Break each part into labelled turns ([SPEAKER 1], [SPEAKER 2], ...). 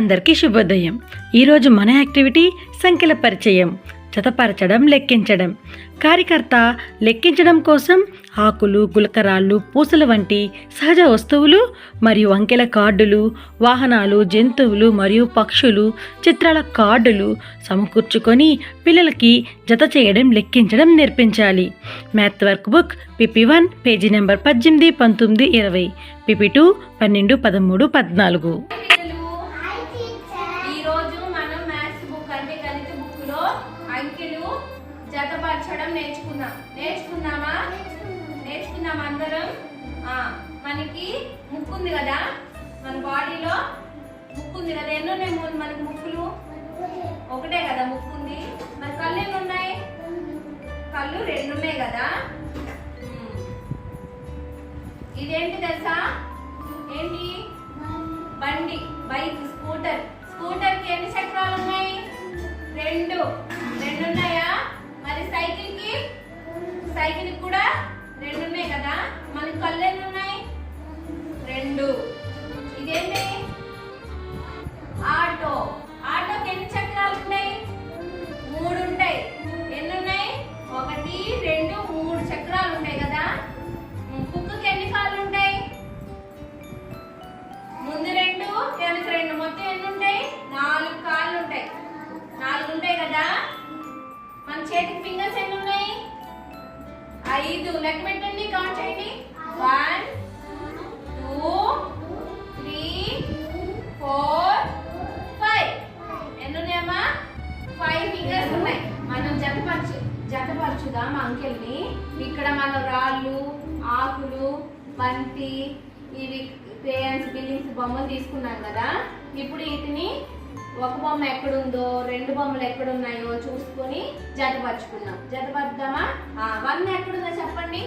[SPEAKER 1] అందరికీ శుభోదయం. ఈరోజు మన యాక్టివిటీ సంఖ్యల పరిచయం. జతపరచడం లెక్కించడం. కార్యకర్త లెక్కించడం కోసం ఆకులు గులకరాళ్ళు పూసలు వంటి సహజ వస్తువులు మరియు అంకెల కార్డులు వాహనాలు జంతువులు మరియు పక్షులు చిత్రాల కార్డులు సమకూర్చుకొని పిల్లలకి జత చేయడం లెక్కించడం నేర్పించాలి. Math workbook PP one page number పద్దెనిమిది పంతొమ్మిది ఇరవై పిపి టూ పన్నెండు పదమూడు పద్నాలుగు.
[SPEAKER 2] అంకెలు జతపరచడం నేర్చుకున్నాం. నేర్చుకున్నామా? నేర్చుకున్నాం అందరం? మనకి ముక్కు ఉంది కదా? మన బాడీలో ముక్కు ఉంది కదా? ఎన్నో ఉన్నాయి మనకి ముక్కులు? ఒకటే కదా ముక్కు ఉంది మరి కళ్ళు ఎన్ని ఉన్నాయి కళ్ళు రెండు ఉన్నాయి కదా ఇదేంటి తెలుసా? ఏంటి? బండి బైక్ స్కూటర్. స్కూటర్కి ఎన్ని చక్రాలు ఉన్నాయి మనకి కళ్ళు ఎన్ని ఉన్నాయి? రెండు. ఐదు. లెక్క పెట్టండి కౌంట్ చేయండి. One two three four five ఎన్ని ఉన్నాయమ్మా ఫైవ్ ఫింగర్స్ ఉన్నాయి. మనం జతపరచు జతపరచుదాం అంకెల్ని. ఇక్కడ మన రాళ్ళు ఆకులు బంతి ఇవి క్రేయన్స్ బిల్లింగ్స్ బొమ్మలు తీసుకున్నాం కదా. ఇప్పుడు వీటిని ఒక బొమ్మ ఎక్కడుందో రెండు బొమ్మలు ఎక్కడున్నాయో చూసుకొని జతపరుచుకుందాం. జతపరుద్దామా? వన్ ఎక్కడుందో చెప్పండి.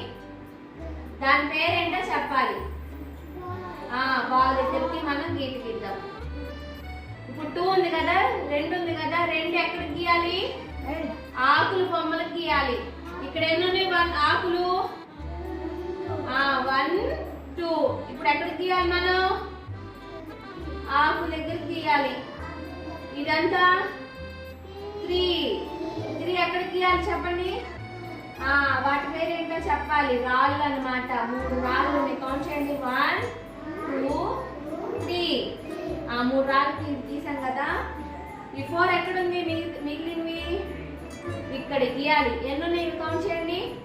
[SPEAKER 2] దాని పేరేంటో చెప్పాలి. ఆ బాల్ దగ్గరికి మనం గీత గీద్దాం. ఇప్పుడు టూ ఉంది కదా రెండు ఉంది కదా రెండు ఎక్కడ గీయాలి? ఆకులు బొమ్మలు గీయాలి. ఇక్కడ ఎన్ని ఉన్నాయి? వన్ ఆకులు? One two. ఇప్పుడు ఎక్కడ గీయాలి మనం? ఆకు దగ్గర గీయాలి. ఇదంతా త్రీ. త్రీ ఎక్కడ గీయాలి చెప్పండి? ఆ వాటి పేరు ఏంటో చెప్పాలి. రాళ్ళు అనమాట మూడు రాళ్ళు ఉన్నాయి. కౌంట్ చేయండి. వన్ టూ త్రీ ఆ మూడు రాళ్ళు తీసాం కదా? ఈ ఫోర్ ఎక్కడుంది? మిగిలి మిగిలినవి? ఇక్కడ గీయాలి ఎన్ని ఉన్నాయి? కౌంట్ చేయండి.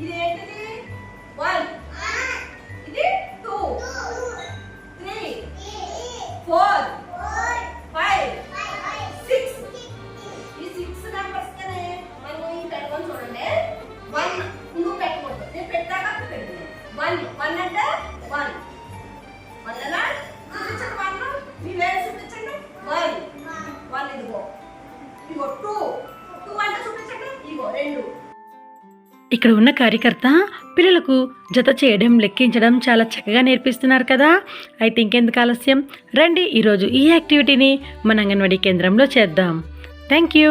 [SPEAKER 3] ఇది ఇదేంటిది? వన్. ఇది two. Three. Four. Five. Six. ఈ సిక్స్ నెంబర్స్ కనే మనం ఈ పెట్టుకొని చూడండి. వన్. నువ్వు పెట్టకూడదు. నేను పెట్టాక అప్పుడు వన్. వన్ అంటే వన్. వన్ ఎలా చూపించండి వన్ మీ వేరే చూపించండి. వన్. వన్ ఇదిగో. ఇదిగో టూ. టూ అంటే చూపించండి. ఇదిగో రెండు.
[SPEAKER 1] ఇక్కడ ఉన్న కార్యకర్త పిల్లలకు జత చేయడం లెక్కించడం చాలా చక్కగా నేర్పిస్తున్నారు కదా. అయితే ఇంకెందుకు ఆలస్యం? రండి ఈరోజు ఈ యాక్టివిటీని మన అంగన్వాడీ కేంద్రంలో చేద్దాం. Thank you.